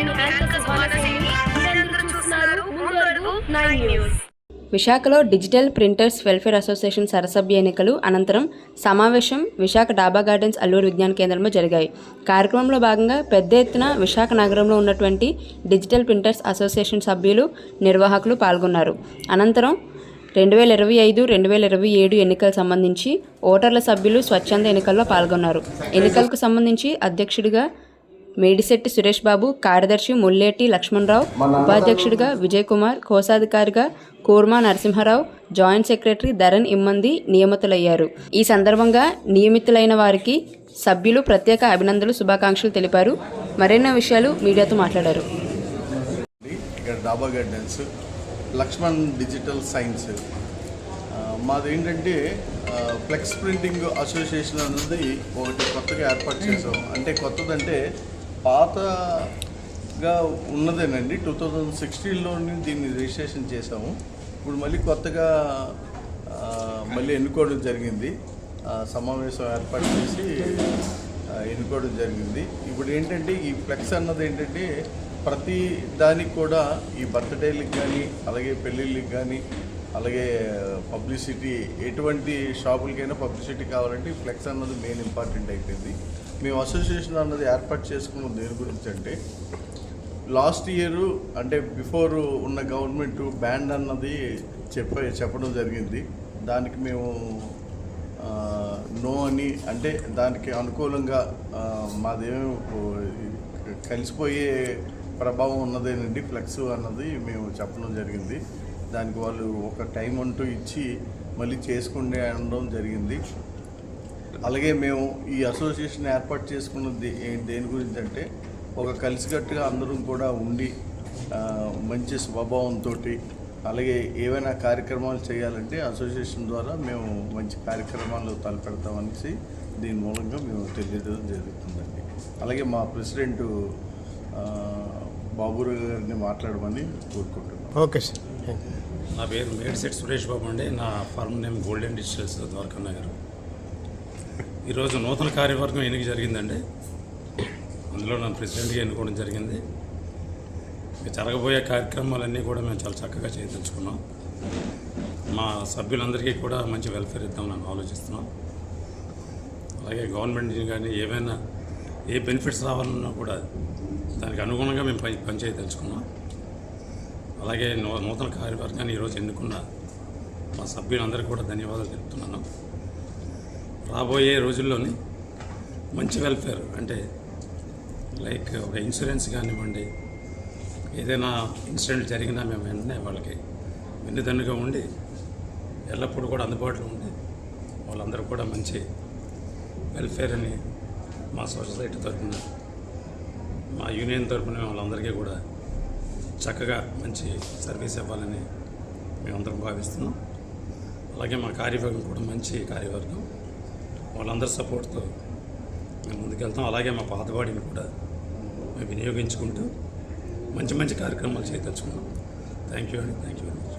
నేను విశాఖలో digital printers welfare association సరసభ్య ఎన్నికలు అనంతరం సమావేశం విశాఖ డాబా గార్డెన్స్ అల్లూరు విజ్ఞాన కేంద్రంలో జరిగాయి. కార్యక్రమంలో భాగంగా పెద్ద ఎత్తున విశాఖ నగరంలో ఉన్నటువంటి డిజిటల్ ప్రింటర్స్ అసోసియేషన్ సభ్యులు నిర్వాహకులు పాల్గొన్నారు. అనంతరం రెండు వేల ఇరవై ఐదు రెండు వేల ఇరవై ఏడు ఎన్నికలకు సంబంధించి ఓటర్ల సభ్యులు స్వచ్ఛంద ఎన్నికల్లో పాల్గొన్నారు. ఎన్నికలకు సంబంధించి అధ్యక్షుడిగా మేడిశెట్టి సురేష్ బాబు కార్యదర్శి ముల్లేటి లక్ష్మణరావు ఉపాధ్యక్షుడిగా విజయ్ కుమార్ కోశాధికారిగా కూర్మా నరసింహారావు జాయింట్ సెక్రటరీ ధరణ్ ఇమ్మంది నియమితులయ్యారు. ఈ సందర్భంగా నియమితులైన వారికి సభ్యులు ప్రత్యేక అభినందనలు శుభాకాంక్షలు తెలిపారు. మరెన్నో విషయాలు మీడియాతో మాట్లాడారు. ఇక్కడ డాబా గార్డెన్స్ లక్ష్మణ్ డిజిటల్ సైన్స్. మాది ఏంటంటే ఫ్లెక్స్ ప్రింటింగ్ అసోసియేషన్ అనేది ఒకటి కొత్తగా ఏర్పాటు చేసాం అంటే కొత్తదంటే పాతగా ఉన్నదేనండి. టూ థౌజండ్ సిక్స్టీన్లోని దీన్ని రిజిస్ట్రేషన్ చేసాము ఇప్పుడు మళ్ళీ కొత్తగా మళ్ళీ ఎన్నుకోవడం జరిగింది. సమావేశం ఏర్పాటు చేసి ఎన్నుకోవడం జరిగింది. ఇప్పుడు ఏంటంటే ఈ ఫ్లెక్స్ అన్నది ఏంటంటే ప్రతి దానికి కూడా ఈ బర్త్డేలకు కానీ అలాగే పెళ్ళిళ్ళకి కానీ అలాగే పబ్లిసిటీ ఎటువంటి షాపులకైనా పబ్లిసిటీ కావాలంటే ఫ్లెక్స్ అన్నది మెయిన్ ఇంపార్టెంట్ అయిపోయింది. మేము అసోసియేషన్ అన్నది ఏర్పాటు చేసుకున్న దేని గురించి అంటే లాస్ట్ ఇయర్ అంటే బిఫోర్ ఉన్న గవర్నమెంట్ బ్యాండ్ అన్నది చెప్ప చెప్పడం జరిగింది. దానికి మేము నో అని అంటే దానికి అనుకూలంగా మాదేమో కలిసిపోయే ప్రభావం ఉన్నదేనండి. ఫ్లెక్స్ అన్నది మేము చెప్పడం జరిగింది. దానికి వాళ్ళు ఒక టైం అంటూ ఇచ్చి మళ్ళీ చేసుకుండే అనడం జరిగింది. అలాగే మేము ఈ అసోసియేషన్ ఏర్పాటు చేసుకున్నది ఏ- దేని గురించి అంటే ఒక కలిసికట్టుగా అందరం కూడా ఉండి మంచి స్వభావంతో అలాగే ఏవైనా కార్యక్రమాలు చేయాలంటే అసోసియేషన్ ద్వారా మేము మంచి కార్యక్రమాలు తలపెడతామనేసి దీని మూలంగా మేము తెలియజేయడం జరుగుతుందండి. అలాగే మా ప్రెసిడెంట్ బాబురావు గారిని మాట్లాడమని కోరుకుంటున్నాం. Okay sir. నా పేరు మేడిశెట్టి సురేష్ బాబు అండి. నా firm name golden digitals Dwaraka Nagar ఈరోజు నూతన కార్యవర్గం ఎన్నిక జరిగిందండి అందులో నన్ను ప్రెసిడెంట్గా ఎన్నుకోవడం జరిగింది. ఇక జరగబోయే కార్యక్రమాలన్నీ కూడా మేము చాలా చక్కగా చేయదలుచుకున్నాం మా సభ్యులందరికీ కూడా మంచి వెల్ఫేర్ ఇద్దామని ఆలోచిస్తున్నాం. అలాగే గవర్నమెంట్ కానీ ఏవైనా ఏ బెనిఫిట్స్ రావాలన్నా కూడా దానికి అనుగుణంగా మేము పని పనిచేయదలుచుకున్నాం అలాగే నూతన కార్యవర్గాన్ని ఈరోజు ఎన్నుకున్న మా సభ్యులందరికీ కూడా ధన్యవాదాలు తెలుపుతున్నాను. రాబోయే రోజుల్లోని మంచి వెల్ఫేర్ అంటే లైక్ ఒక ఇన్సూరెన్స్ కానివ్వండి ఏదైనా ఇన్సిడెంట్ జరిగినా మేము వెంటనే వాళ్ళకి వెన్నుదన్నుగా ఉండి ఎల్లప్పుడూ కూడా అందుబాటులో ఉండి వాళ్ళందరూ కూడా మంచి వెల్ఫేర్ అని మా సొసైటీ తరఫున మా యూనియన్ తరఫున వాళ్ళందరికీ కూడా చక్కగా మంచి సర్వీస్ ఇవ్వాలని మేమందరం భావిస్తున్నాం. అలాగే మా కార్యవర్గం కూడా మంచి కార్యవర్గం. వాళ్ళందరి సపోర్ట్తో మేము ముందుకెళ్తాం. అలాగే మా పాతవాడిని కూడా మేము వినియోగించుకుంటూ మంచి మంచి కార్యక్రమాలు చేయదలుచుకున్నాం థ్యాంక్ యూ అండి. Thank you very much.